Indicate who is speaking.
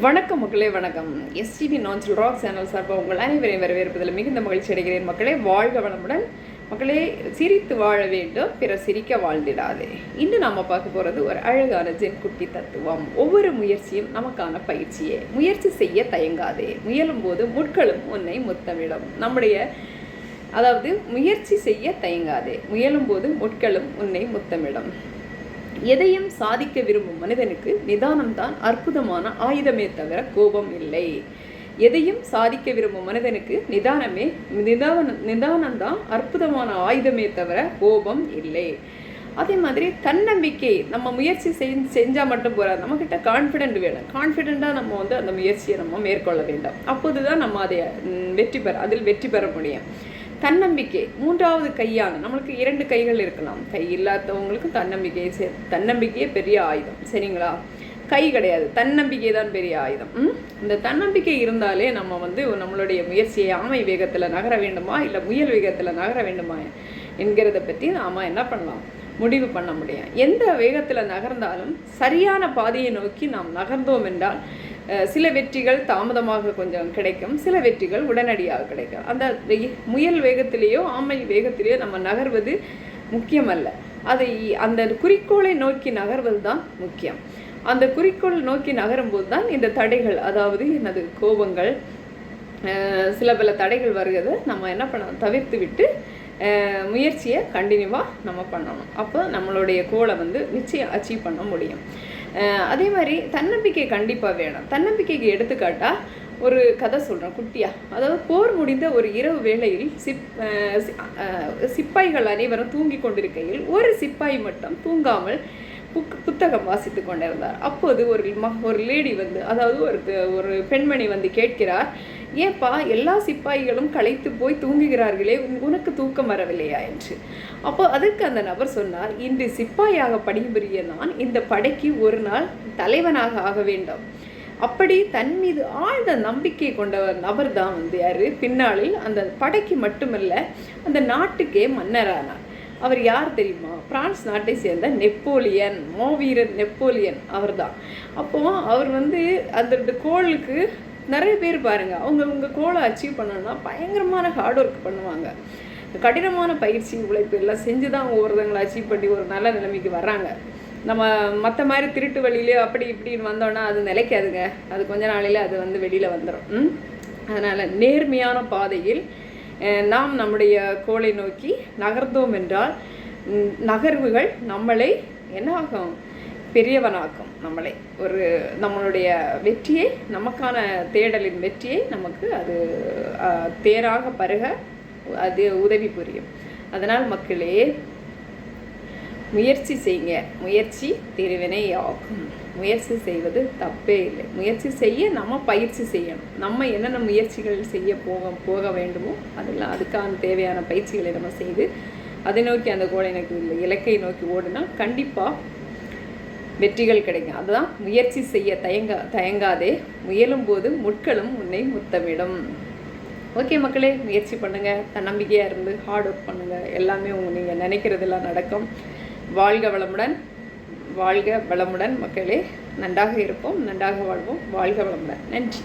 Speaker 1: வணக்கம் மக்களே வணக்கம். எஸ்டிவி நான்சல் ராக் சேனல் சார்பாக உங்கள் அனைவரையும் வரவேற்பதில் மிகுந்த மகிழ்ச்சி அடைகிறேன் மக்களே. வாழ்க வளமுடன். மக்களே சிரித்து வாழ வேண்டும் பிற சிரிக்க வாழ்ந்திடாதே. இன்று நாம் பார்க்க போகிறது ஒரு அழகான ஜென் குட்டி தத்துவம். ஒவ்வொரு முயற்சியும் நமக்கான பயிற்சியே. முயற்சி செய்ய தயங்காதே. முயலும் போது முட்களும் உன்னை முத்தமிடும். நம்முடைய அதாவது முயற்சி செய்ய தயங்காதே. முயலும் போது முட்களும் உன்னை முத்தமிடும். எதையும் சாதிக்க விரும்பும் மனிதனுக்கு நிதானம்தான் அற்புதமான ஆயுதமே தவிர கோபம் இல்லை. எதையும் சாதிக்க விரும்பும் மனிதனுக்கு நிதானமே நிதான நிதானம்தான் அற்புதமான ஆயுதமே தவிர கோபம் இல்லை. அதே மாதிரி தன்னம்பிக்கை நம்ம முயற்சி செய் செஞ்சால் மட்டும் போகாது நம்மக்கிட்ட கான்ஃபிடென்ட் வேணும். கான்ஃபிடெண்ட்டாக நம்ம வந்து அந்த முயற்சியை நம்ம மேற்கொள்ள வேண்டும். அப்போது தான் நம்ம அதை வெற்றி பெற அதில் வெற்றி பெற முடியும். தன்னம்பிக்கை மூன்றாவது கையான நம்மளுக்கு இரண்டு கைகள் இருக்கலாம். கை இல்லாதவங்களுக்கு தன்னம்பிக்கை சே- தன்னம்பிக்கையே பெரிய ஆயுதம். சரிங்களா? கை கிடையாது. தன்னம்பிக்கை தான் பெரிய ஆயுதம். இந்த தன்னம்பிக்கை இருந்தாலே நம்ம வந்து நம்மளுடைய முயற்சியை ஆமை வேகத்தில் நகர வேண்டுமா? இல்லை முயல் வேகத்தில் நகர வேண்டுமா என்கிறத பற்றி நாம் என்ன பண்ணலாம்? முடிவு பண்ண முடியும். எந்த வேகத்தில் நகர்ந்தாலும் சரியான பாதையை நோக்கி நாம் நகர்ந்தோம் என்றால் சில வெற்றிகள் தாமதமாக கொஞ்சம் கிடைக்கும் சில வெற்றிகள் உடனடியாக கிடைக்கும். அந்த முயல் வேகத்திலேயோ ஆமை வேகத்திலேயோ நம்ம நகர்வது முக்கியமல்ல. அதை அந்த குறிக்கோளை நோக்கி நகர்வது தான் முக்கியம். அந்த குறிக்கோள் நோக்கி நகரும்போது தான் இந்த தடைகள் அதாவது எனது கோபங்கள் சில பல தடைகள் வருகிறத நம்ம என்ன பண்ண தவிர்த்து விட்டு முயற்சியை கண்டினியூவாக நம்ம பண்ணணும். அப்போ நம்மளுடைய கோலை வந்து நிச்சயம் அச்சீவ் பண்ண முடியும். அதே மாதிரி தன்னம்பிக்கை கண்டிப்பாக வேணும். தன்னம்பிக்கைக்கு எடுத்துக்காட்டால் ஒரு கதை சொல்கிறேன் குட்டியாக அதாவது போர் முடிந்த ஒரு இரவு வேளையில் சிப் சிப்பாய்கள் அனைவரும் தூங்கி கொண்டிருக்கையில் ஒரு சிப்பாய் மட்டும் தூங்காமல் புக் புத்தகம் வாசித்து கொண்டிருந்தார் அப்போது ஒரு ம ஒரு லேடி வந்து அதாவது ஒரு ஒரு பெண்மணி வந்து கேட்கிறார் ஏப்பா எல்லா சிப்பாய்களும் களைத்து போய் தூங்குகிறார்களே உனக்கு தூக்கம் வரவில்லையா? என்று. அப்போ அதற்கு அந்த நபர் சொன்னார் இன்று சிப்பாயாக பணிபுரிய நான் இந்த படைக்கு ஒரு நாள் தலைவனாக ஆக வேண்டும். அப்படி தன் மீது ஆழ்ந்த நம்பிக்கை கொண்ட நபர் தான் வந்து யாரு? பின்னாளில் அந்த படைக்கு மட்டுமல்ல அந்த நாட்டுக்கே மன்னரானார். அவர் யார் தெரியுமா? பிரான்ஸ் நாட்டை சேர்ந்த நெப்போலியன் மாவீரன் நெப்போலியன் அவர்தான். அப்போது அவர் வந்து அந்த கோளுக்கு நிறைய பேர் பாருங்கள் அவங்க உங்க கோலை அச்சீவ் பண்ணணும்னா பயங்கரமான ஹார்ட் ஒர்க் பண்ணுவாங்க. கடினமான பயிற்சி உழைப்பு எல்லாம் செஞ்சு தான் ஒருத்தங்களை அச்சீவ் பண்ணி ஒரு நல்ல நிலைமைக்கு வர்றாங்க. நம்ம மற்ற மாதிரி திருட்டு வழியிலே அப்படி இப்படின்னு வந்தோன்னா அது நிலைக்காதுங்க. அது கொஞ்ச நாளையில் அது வந்து வெளியில் வந்துடும் அதனால் நேர்மையான பாதையில் நாம் நம்முடைய கோலை நோக்கி நகர்ந்தோம் என்றால் நகர்வுகள் நம்மளை என்ன ஆகும் பெரியவனாக்கும் நம்மளை. ஒரு நம்மளுடைய வெற்றியை நமக்கான தேடலின் வெற்றியை நமக்கு அது தேராக பருக அது உதவி புரியும். அதனால் மக்களே முயற்சி செய்யுங்க முயற்சி திருவினை ஆகும் முயற்சி செய்வது தப்பே இல்லை. முயற்சி செய்ய நம்ம பயிற்சி செய்யணும். நம்ம என்னென்ன முயற்சிகள் செய்ய போக போக வேண்டுமோ அதெல்லாம் அதுக்கான தேவையான பயிற்சிகளை நம்ம செய்து அதை நோக்கி அந்த கோலை நோக்கி இல்லை இலக்கை நோக்கி ஓடுனா கண்டிப்பாக வெற்றிகள் கிடைக்கும். அதுதான் முயற்சி செய்ய தயங்கா தயங்காதே. முயலும் போது முட்களும் உன்னை முத்தமிடும். ஓகே மக்களே முயற்சி பண்ணுங்க. தன்னம்பிக்கையாக இருந்து ஹார்ட் ஒர்க் பண்ணுங்க. எல்லாமே உங்கள் நீங்கள் நினைக்கிறதெல்லாம் நடக்கும். வாழ்க வளமுடன். வாழ்க வளமுடன் மக்களே. நன்றாக இருப்போம் நன்றாக வாழ்வோம். வாழ்க வளமுடன். நன்றி.